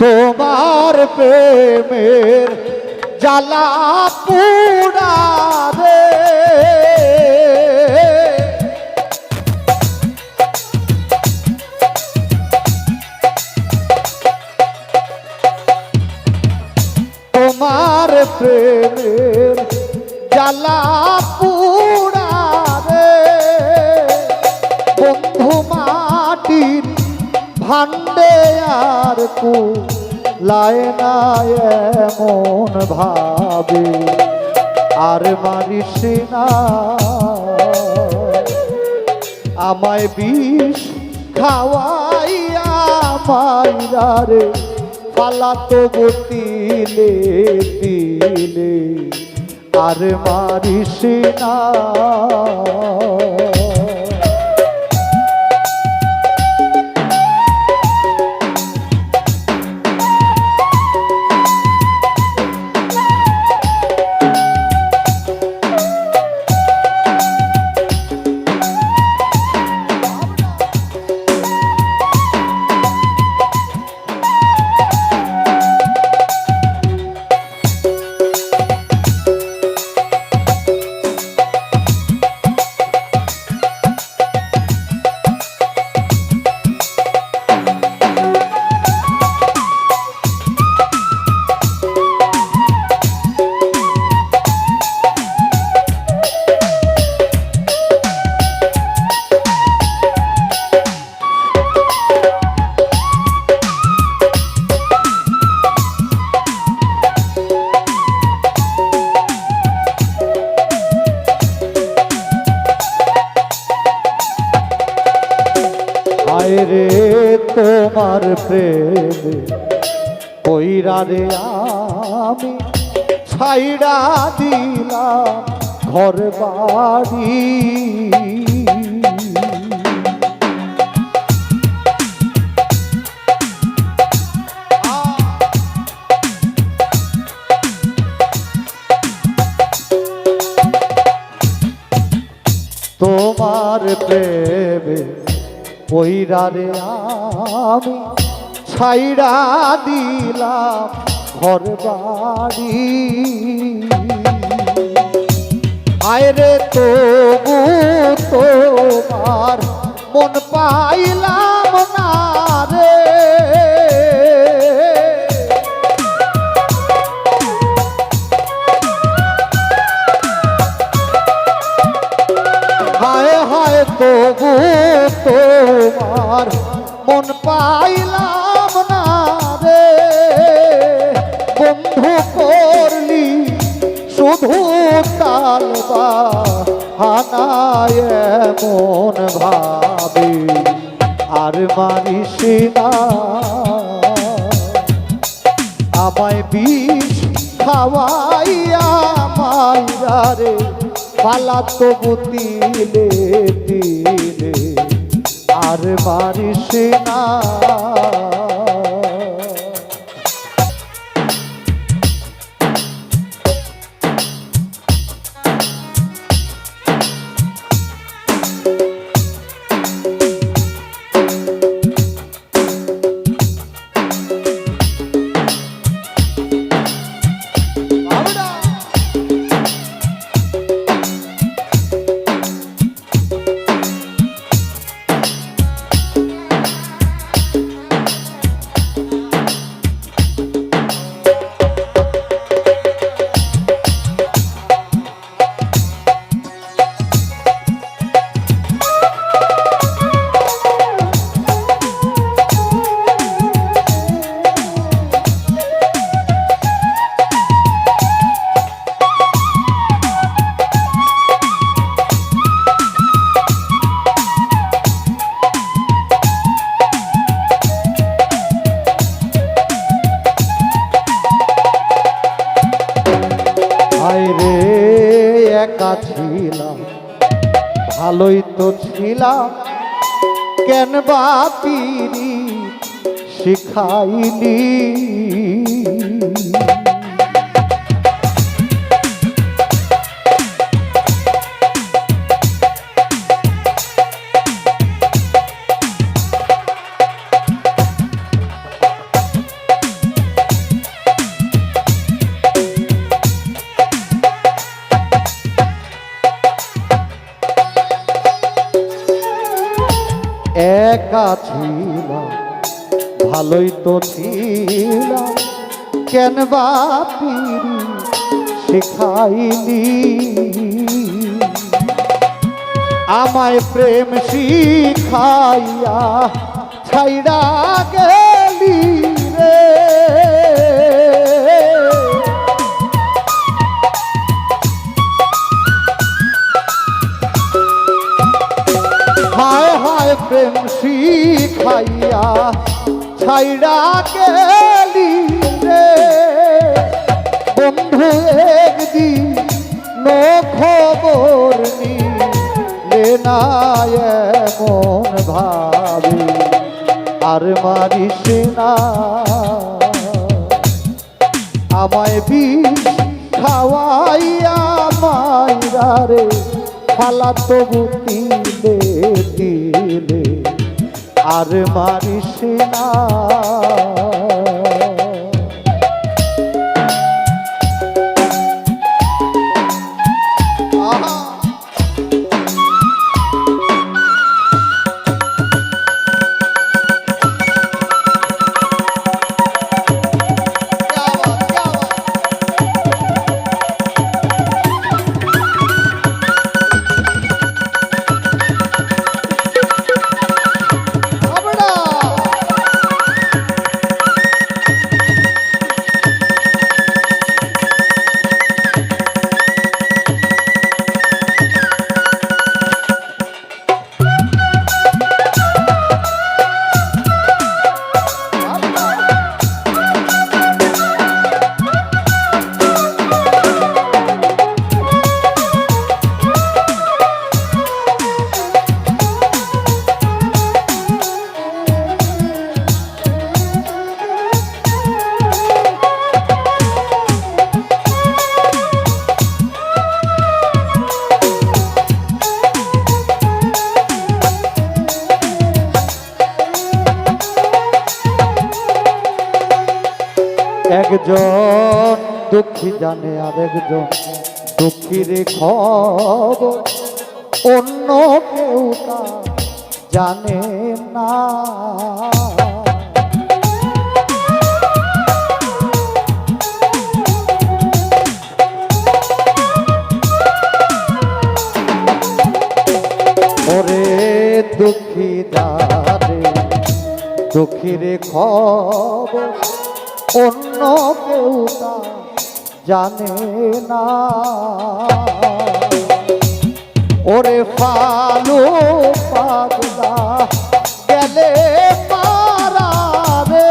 তোমার প্রেমের জ্বালা পুরাবে তোমার প্রেমের জ্বালা পুরাবে বন্ধু মাটির ভান্ডে আর কু লায় না এমন ভাবে। আর মারিস না। আমায় বিষ খাওয়াইয়া মাইরা রে পালাতো গতিলে দিলে আর মারিস না। তোমার প্রেমে কইরা রে আমি ছাইড়া দিলাম ঘর বাড়ি তোমার প্রেমে কইরা রে আমি ছাইরা দিলাম ঘর বাড়ি। আয়রে তবু তোমার মন পাইলাম না। শুধু তালবা হানায় মন ভাবে, আর মানিস না। আমায় বিষ খাওয়াইয়া মাইরা রে, পালা পালাতো বুতিলে দিলে আর মারিস না। ভালোই তো ছিলাম। কেন বা পিরি শিখাইলি? ভালোই তো কেন বা পিরি শিখাইলি? আমায় প্রেম শিখাইয়া ছাইড়া গেলি রে। হায় হায় প্রেম শিখাইয়া ছাইড়া গেলি রে। বন্ধু, একদিন নো খবর নিলে না এমন ভাবি। আর মারিস না। আমায় বিষ খাওয়াইয়া মাইরা রে, খালা তবু দিলে দিলে আর মারিস না। একজন দুঃখী জানে আর একজন দুঃখীর খবর অন্য কেউ তা জানে না। দুঃখী জানে, দুঃখীর খবর অন্য কেউ তা জানে না। ওরে ফালু পাগলা গেলে রে।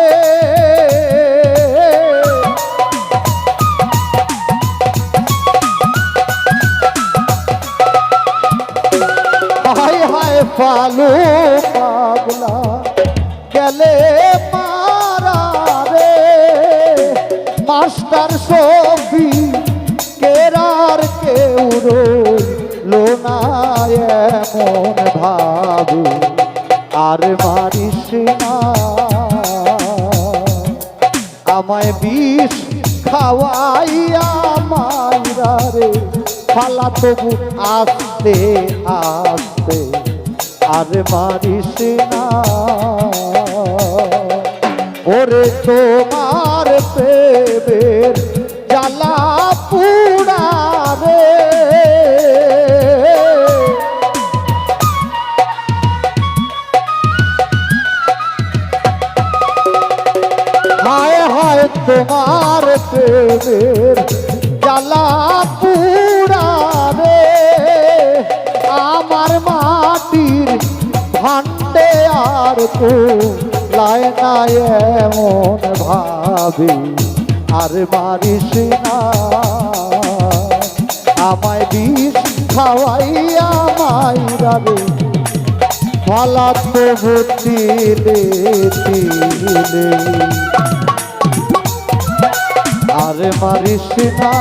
হায় হায় ফালু এমন ভাবি আর মারিস না। আমায় বিষ খাওয়াইয়া মাইরা ফালা তবু আস্তে আস্তে, আর মারিস না। ওরে তোমার তোমার প্রেমের জ্বালা পুরা রে। আমার মাটির ভান্ডে আর লায় না এমন ভাবি, আর মারিস না। আমায় বিষ খাওয়াইয়া মাইরা রে। ফালা তবু তিলে তিলে। আর মারিস না।